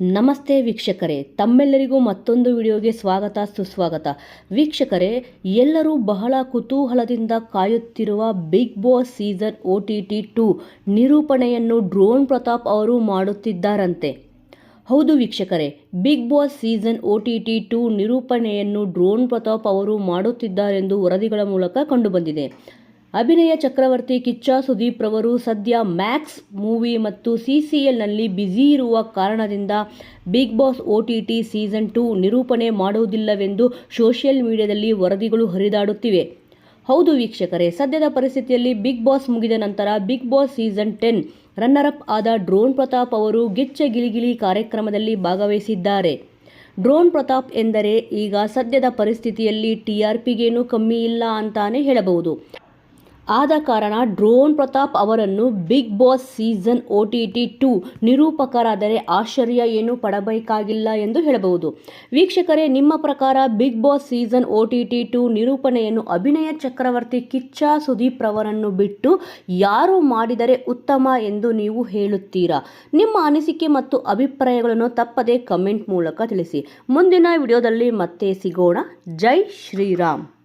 ನಮಸ್ತೆ ವೀಕ್ಷಕರೇ, ತಮ್ಮೆಲ್ಲರಿಗೂ ಮತ್ತೊಂದು ವಿಡಿಯೋಗೆ ಸ್ವಾಗತ, ಸುಸ್ವಾಗತ. ವೀಕ್ಷಕರೇ, ಎಲ್ಲರೂ ಬಹಳ ಕುತೂಹಲದಿಂದ ಕಾಯುತ್ತಿರುವ Bigg Boss season O T T two ನಿರೂಪಣೆಯನ್ನು drone Pratap ಅವರು ಮಾಡುತ್ತಿದ್ದಾರಂತೆ. ಹೌದು ವೀಕ್ಷಕರೇ, Bigg Boss season O T T two ನಿರೂಪಣೆಯನ್ನು drone Pratap ಅವರು ಮಾಡುತ್ತಿದ್ದಾರೆಂದು ವರದಿಗಳ ಮೂಲಕ ಕಂಡುಬಂದಿದೆ. ಅಭಿನಯ ಚಕ್ರವರ್ತಿ ಕಿಚ್ಚ ಸುದೀಪ್ ರವರು ಸದ್ಯ ಮ್ಯಾಕ್ಸ್ ಮೂವಿ ಮತ್ತು ಸಿ ಸಿ ಎಲ್ನಲ್ಲಿ ಬ್ಯುಸಿ ಇರುವ ಕಾರಣದಿಂದ Bigg Boss O T T season two ನಿರೂಪಣೆ ಮಾಡುವುದಿಲ್ಲವೆಂದು ಸೋಷಿಯಲ್ ಮೀಡಿಯಾದಲ್ಲಿ ವರದಿಗಳು ಹರಿದಾಡುತ್ತಿವೆ. ಹೌದು ವೀಕ್ಷಕರೇ, ಸದ್ಯದ ಪರಿಸ್ಥಿತಿಯಲ್ಲಿ ಬಿಗ್ ಬಾಸ್ ಮುಗಿದ ನಂತರ Bigg Boss season ten runner up ಆದ ಡ್ರೋನ್ ಪ್ರತಾಪ್ ಅವರು ಗಿಚ್ಚ ಗಿಲಿಗಿಲಿ ಕಾರ್ಯಕ್ರಮದಲ್ಲಿ ಭಾಗವಹಿಸಿದ್ದಾರೆ. ಡ್ರೋನ್ ಪ್ರತಾಪ್ ಎಂದರೆ ಈಗ ಸದ್ಯದ ಪರಿಸ್ಥಿತಿಯಲ್ಲಿ ಟಿ ಆರ್ ಪಿಗೇನೂ ಕಮ್ಮಿ ಇಲ್ಲ ಅಂತಾನೆ ಹೇಳಬಹುದು. ಆದ ಕಾರಣ ಡ್ರೋನ್ ಪ್ರತಾಪ್ ಅವರನ್ನು Bigg Boss season O T T two ನಿರೂಪಕರಾದರೆ ಆಶ್ಚರ್ಯ ಏನು ಪಡಬೇಕಾಗಿಲ್ಲ ಎಂದು ಹೇಳಬಹುದು. ವೀಕ್ಷಕರೇ, ನಿಮ್ಮ ಪ್ರಕಾರ Bigg Boss season O T T two ನಿರೂಪಣೆಯನ್ನು Abhinaya Chakravarthi Kichcha Sudeep ರವರನ್ನು ಬಿಟ್ಟು ಯಾರು ಮಾಡಿದರೆ ಉತ್ತಮ ಎಂದು ನೀವು ಹೇಳುತ್ತೀರಾ? ನಿಮ್ಮ ಅನಿಸಿಕೆ ಮತ್ತು ಅಭಿಪ್ರಾಯಗಳನ್ನು ತಪ್ಪದೇ ಕಮೆಂಟ್ ಮೂಲಕ ತಿಳಿಸಿ. ಮುಂದಿನ ವಿಡಿಯೋದಲ್ಲಿ ಮತ್ತೆ ಸಿಗೋಣ. ಜೈ ಶ್ರೀರಾಮ್.